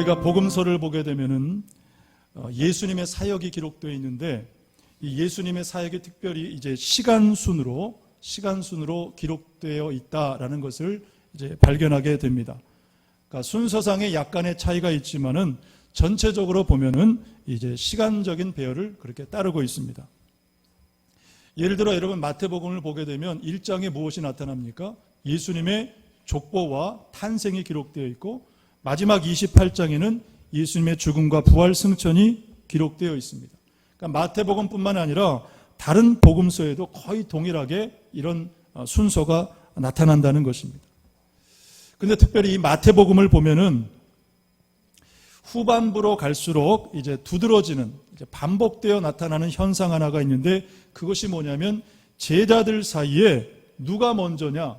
우리가 복음서를 보게 되면은 어, 예수님의 사역이 기록되어 있는데 이 예수님의 사역이 특별히 이제 시간 순으로 시간 순으로 기록되어 있다라는 것을 이제 발견하게 됩니다. 그러니까 순서상에 약간의 차이가 있지만은 전체적으로 보면은 이제 시간적인 배열을 그렇게 따르고 있습니다. 예를 들어 여러분 마태복음을 보게 되면 1장에 무엇이 나타납니까? 예수님의 족보와 탄생이 기록되어 있고 마지막 28장에는 예수님의 죽음과 부활 승천이 기록되어 있습니다. 그러니까 마태복음뿐만 아니라 다른 복음서에도 거의 동일하게 이런 어, 순서가 나타난다는 것입니다. 근데 특별히 이 마태복음을 보면은 후반부로 갈수록 이제 두드러지는 이제 반복되어 나타나는 현상 하나가 있는데 그것이 뭐냐면 제자들 사이에 누가 먼저냐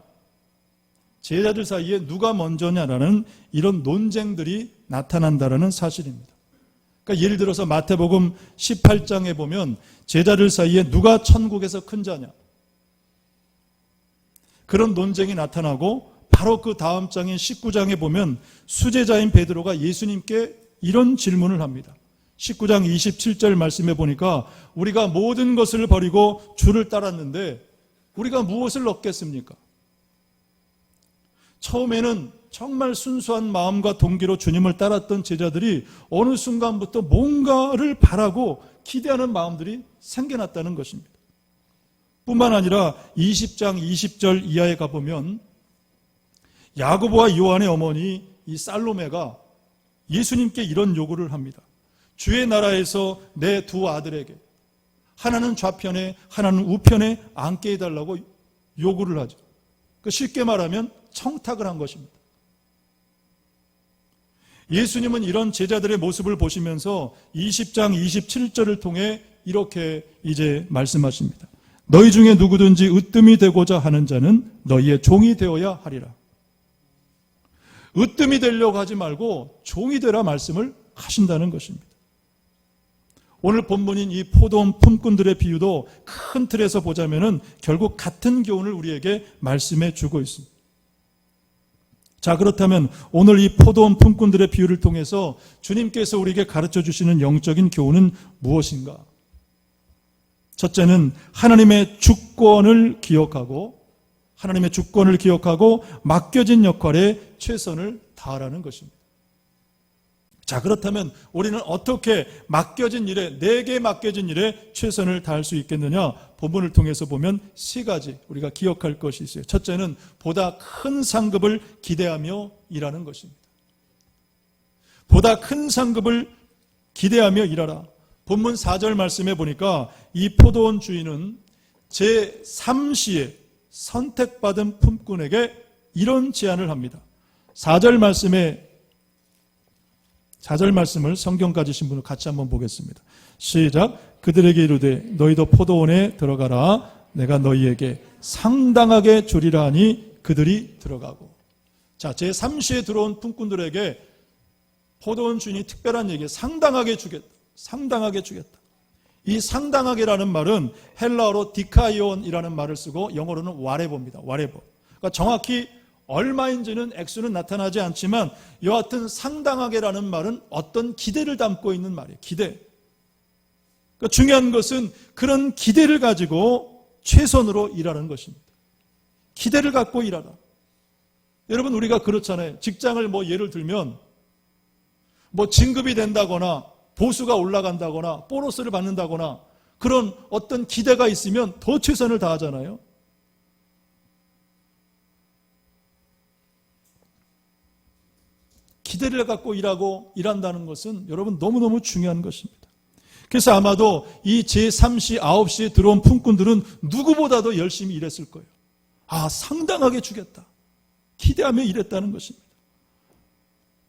제자들 사이에 누가 먼저냐라는 이런 논쟁들이 나타난다라는 사실입니다. 그러니까 예를 들어서 마태복음 18장에 보면 제자들 사이에 누가 천국에서 큰 자냐 그런 논쟁이 나타나고 바로 그 다음 장인 19장에 보면 수제자인 베드로가 예수님께 이런 질문을 합니다. 19장 27절 말씀에 보니까 우리가 모든 것을 버리고 주를 따랐는데 우리가 무엇을 얻겠습니까? 처음에는 정말 순수한 마음과 동기로 주님을 따랐던 제자들이 어느 순간부터 뭔가를 바라고 기대하는 마음들이 생겨났다는 것입니다. 뿐만 아니라 20장 20절 이하에 가보면 야고보와 요한의 어머니 이 살로메가 예수님께 이런 요구를 합니다. 주의 나라에서 내 두 아들에게 하나는 좌편에 하나는 우편에 앉게 해달라고 요구를 하죠. 그 쉽게 말하면 청탁을 한 것입니다. 예수님은 이런 제자들의 모습을 보시면서 20장 27절을 통해 이렇게 이제 말씀하십니다. 너희 중에 누구든지 으뜸이 되고자 하는 자는 너희의 종이 되어야 하리라. 으뜸이 되려고 하지 말고 종이 되라 말씀을 하신다는 것입니다. 오늘 본문인 이 포도원 품꾼들의 비유도 큰 틀에서 보자면은 결국 같은 교훈을 우리에게 말씀해 주고 있습니다. 자, 그렇다면 오늘 이 포도원 품꾼들의 비유를 통해서 주님께서 우리에게 가르쳐 주시는 영적인 교훈은 무엇인가? 첫째는 하나님의 주권을 기억하고 하나님의 주권을 기억하고 맡겨진 역할에 최선을 다하라는 것입니다. 자, 그렇다면 우리는 어떻게 맡겨진 일에, 내게 맡겨진 일에 최선을 다할 수 있겠느냐? 본문을 통해서 보면 세 가지 우리가 기억할 것이 있어요. 첫째는 보다 큰 상급을 기대하며 일하는 것입니다. 보다 큰 상급을 기대하며 일하라. 본문 4절 말씀에 보니까 이 포도원 주인은 제 3시에 선택받은 품꾼에게 이런 제안을 합니다. 4절 말씀에 4절 말씀을 성경 가지신 분을 같이 한번 보겠습니다. 시작. 그들에게 이르되 너희도 포도원에 들어가라. 내가 너희에게 상당하게 주리라 하니 그들이 들어가고. 자, 제 3시에 들어온 품꾼들에게 포도원 주인이 특별한 얘기, 상당하게 주겠다. 상당하게 주겠다. 이 상당하게라는 말은 헬라어로 디카이온이라는 말을 쓰고 영어로는 와레보입니다. 와레보. 그러니까 정확히 얼마인지는 액수는 나타나지 않지만 여하튼 상당하게라는 말은 어떤 기대를 담고 있는 말이에요. 기대. 그러니까 중요한 것은 그런 기대를 가지고 최선으로 일하는 것입니다. 기대를 갖고 일하라. 여러분 우리가 그렇잖아요. 직장을 뭐 예를 들면 뭐 진급이 된다거나 보수가 올라간다거나 보너스를 받는다거나 그런 어떤 기대가 있으면 더 최선을 다하잖아요. 기대를 갖고 일하고 일한다는 것은 여러분 너무너무 중요한 것입니다. 그래서 아마도 이 제3시, 9시에 들어온 품꾼들은 누구보다도 열심히 일했을 거예요. 아, 상당하게 주겠다. 기대하며 일했다는 것입니다.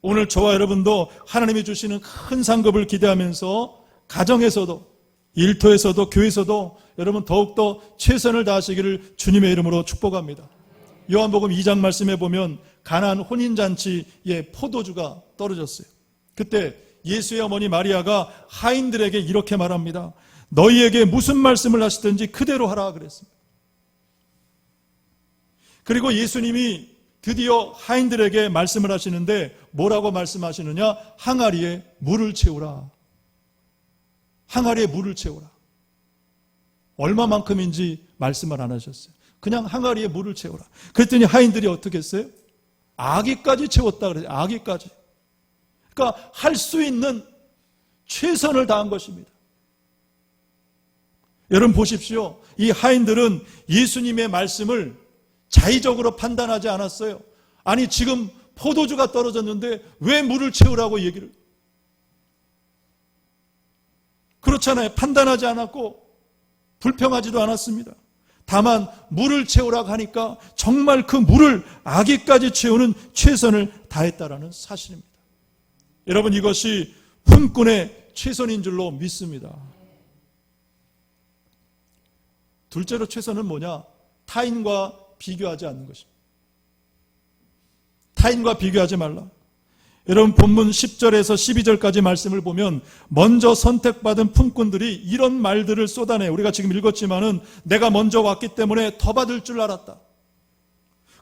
오늘 저와 여러분도 하나님이 주시는 큰 상급을 기대하면서 가정에서도 일터에서도 교회에서도 여러분 더욱더 최선을 다하시기를 주님의 이름으로 축복합니다. 요한복음 2장 말씀에 보면 가난 혼인잔치에 포도주가 떨어졌어요. 그때 예수의 어머니 마리아가 하인들에게 이렇게 말합니다. 너희에게 무슨 말씀을 하시든지 그대로 하라 그랬습니다. 그리고 예수님이 드디어 하인들에게 말씀을 하시는데 뭐라고 말씀하시느냐? 항아리에 물을 채우라. 항아리에 물을 채우라. 얼마만큼인지 말씀을 안 하셨어요. 그냥 항아리에 물을 채우라. 그랬더니 하인들이 어떻게 했어요? 아기까지 채웠다 그래요. 아기까지. 그러니까 할 수 있는 최선을 다한 것입니다. 여러분 보십시오. 이 하인들은 예수님의 말씀을 자의적으로 판단하지 않았어요. 아니 지금 포도주가 떨어졌는데 왜 물을 채우라고 얘기를 그렇잖아요. 판단하지 않았고 불평하지도 않았습니다. 다만 물을 채우라고 하니까 정말 그 물을 아기까지 채우는 최선을 다했다라는 사실입니다. 여러분 이것이 품꾼의 최선인 줄로 믿습니다. 둘째로 최선은 뭐냐? 타인과 비교하지 않는 것입니다. 타인과 비교하지 말라. 여러분 본문 10절에서 12절까지 말씀을 보면 먼저 선택받은 품꾼들이 이런 말들을 쏟아내 우리가 지금 읽었지만은 내가 먼저 왔기 때문에 더 받을 줄 알았다.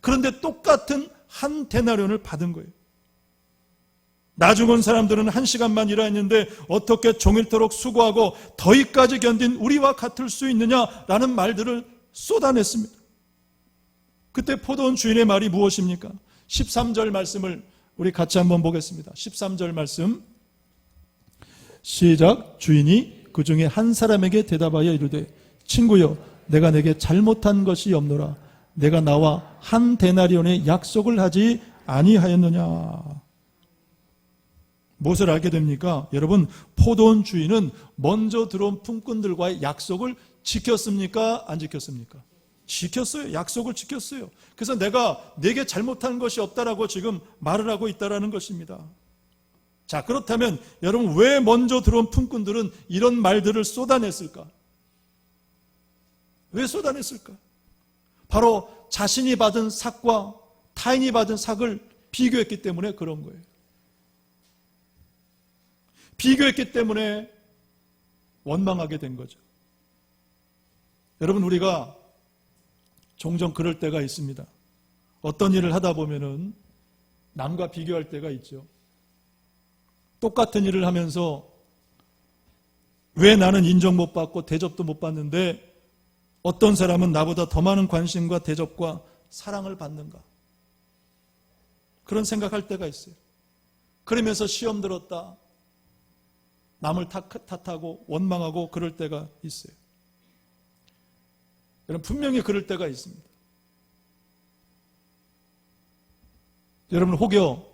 그런데 똑같은 한 데나리온을 받은 거예요. 나 죽은 사람들은 한 시간만 일하였는데 어떻게 종일토록 수고하고 더위까지 견딘 우리와 같을 수 있느냐라는 말들을 쏟아냈습니다. 그때 포도원 주인의 말이 무엇입니까? 13절 말씀을 우리 같이 한번 보겠습니다. 13절 말씀. 시작. 주인이 그 중에 한 사람에게 대답하여 이르되 친구여 내가 내게 잘못한 것이 없노라. 내가 나와 한 데나리온의 약속을 하지 아니하였느냐. 무엇을 알게 됩니까? 여러분, 포도원 주인은 먼저 들어온 품꾼들과의 약속을 지켰습니까? 안 지켰습니까? 지켰어요. 약속을 지켰어요. 그래서 내가 내게 잘못한 것이 없다라고 지금 말을 하고 있다라는 것입니다. 자, 그렇다면 여러분 왜 먼저 들어온 품꾼들은 이런 말들을 쏟아냈을까? 왜 쏟아냈을까? 바로 자신이 받은 삭과 타인이 받은 삭을 비교했기 때문에 그런 거예요. 비교했기 때문에 원망하게 된 거죠. 여러분, 우리가 종종 그럴 때가 있습니다. 어떤 일을 하다 보면은 남과 비교할 때가 있죠. 똑같은 일을 하면서 왜 나는 인정 못 받고 대접도 못 받는데 어떤 사람은 나보다 더 많은 관심과 대접과 사랑을 받는가? 그런 생각할 때가 있어요. 그러면서 시험 들었다. 남을 탓하고 원망하고 그럴 때가 있어요. 여러분 분명히 그럴 때가 있습니다. 여러분 혹여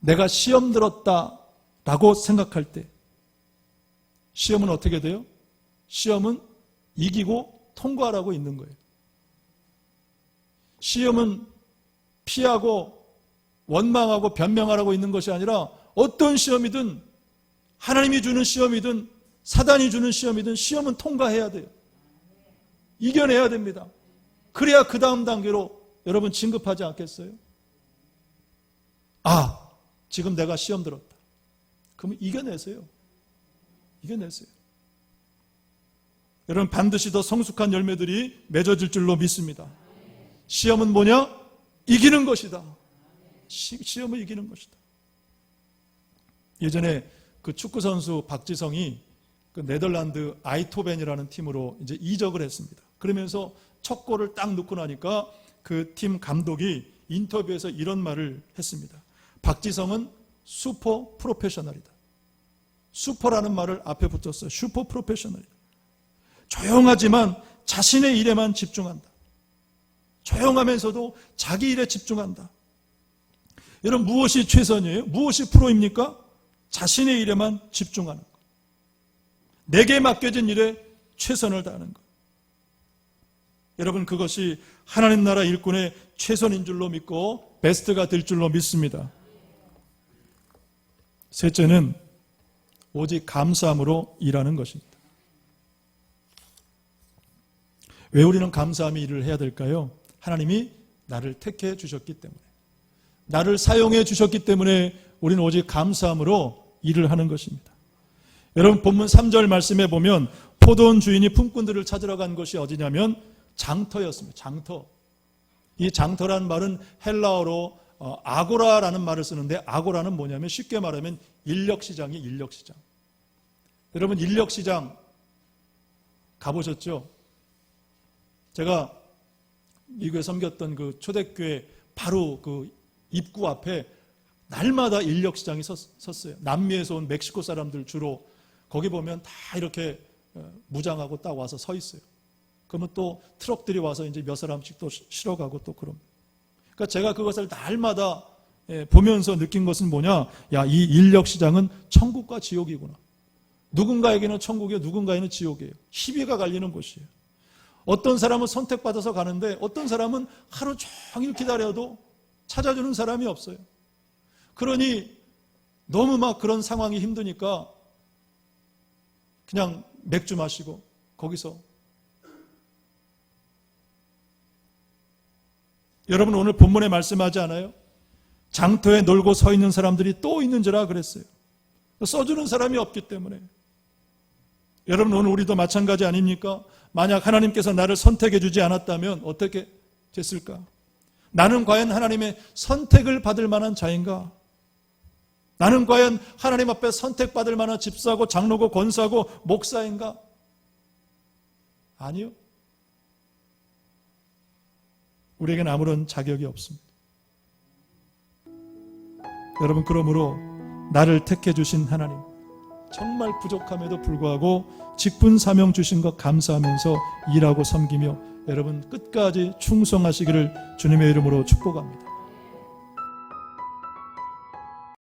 내가 시험 들었다라고 생각할 때 시험은 어떻게 돼요? 시험은 이기고 통과하라고 있는 거예요. 시험은 피하고 원망하고 변명하라고 있는 것이 아니라 어떤 시험이든 하나님이 주는 시험이든 사단이 주는 시험이든 시험은 통과해야 돼요. 이겨내야 됩니다. 그래야 그 다음 단계로 여러분 진급하지 않겠어요? 아, 지금 내가 시험 들었다. 그러면 이겨내세요. 이겨내세요. 여러분 반드시 더 성숙한 열매들이 맺어질 줄로 믿습니다. 시험은 뭐냐? 이기는 것이다. 시, 시험을 이기는 것이다. 예전에 그 축구 선수 박지성이 그 네덜란드 아이토벤이라는 팀으로 이제 이적을 했습니다. 그러면서 첫 골을 딱 넣고 나니까 그 팀 감독이 인터뷰에서 이런 말을 했습니다. 박지성은 슈퍼 프로페셔널이다. 슈퍼라는 말을 앞에 붙였어요. 슈퍼 프로페셔널이다. 조용하지만 자신의 일에만 집중한다. 조용하면서도 자기 일에 집중한다. 여러분 무엇이 최선이에요? 무엇이 프로입니까? 자신의 일에만 집중하는 것. 내게 맡겨진 일에 최선을 다하는 것. 여러분 그것이 하나님 나라 일꾼의 최선인 줄로 믿고 베스트가 될 줄로 믿습니다. 셋째는 오직 감사함으로 일하는 것입니다. 왜 우리는 감사함이 일을 해야 될까요? 하나님이 나를 택해 주셨기 때문에. 나를 사용해 주셨기 때문에 우리는 오직 감사함으로 일을 하는 것입니다. 여러분 본문 3절 말씀에 보면 포도원 주인이 품꾼들을 찾으러 간 것이 어디냐면 장터였습니다. 장터. 이 장터라는 말은 헬라어로 어, 아고라라는 말을 쓰는데 아고라는 뭐냐면 쉽게 말하면 인력시장이 인력시장. 여러분 인력시장 가보셨죠? 제가 미국에 섬겼던 그 초대교회 바로 그 입구 앞에 날마다 인력시장이 섰, 섰어요. 남미에서 온 멕시코 사람들 주로 거기 보면 다 이렇게 어, 무장하고 딱 와서 서 있어요. 그러면 또 트럭들이 와서 이제 몇 사람씩 또 실어가고 또 그럼. 그러니까 제가 그것을 날마다 예, 보면서 느낀 것은 뭐냐? 야, 이 인력 시장은 천국과 지옥이구나. 누군가에게는 천국이요, 누군가에는 지옥이에요. 시비가 갈리는 곳이에요. 어떤 사람은 선택받아서 가는데 어떤 사람은 하루 종일 기다려도 찾아주는 사람이 없어요. 그러니 너무 막 그런 상황이 힘드니까 그냥 맥주 마시고 거기서 여러분 오늘 본문에 말씀하지 않아요? 장터에 놀고 서 있는 사람들이 또 있는지라 그랬어요. 써주는 사람이 없기 때문에. 여러분 오늘 우리도 마찬가지 아닙니까? 만약 하나님께서 나를 선택해 주지 않았다면 어떻게 됐을까? 나는 과연 하나님의 선택을 받을 만한 자인가? 나는 과연 하나님 앞에 선택받을 만한 집사고 장로고 권사고 목사인가? 아니요. 우리에겐 아무런 자격이 없습니다. 여러분 그러므로 나를 택해 주신 하나님 정말 부족함에도 불구하고 직분 사명 주신 것 감사하면서 일하고 섬기며 여러분 끝까지 충성하시기를 주님의 이름으로 축복합니다.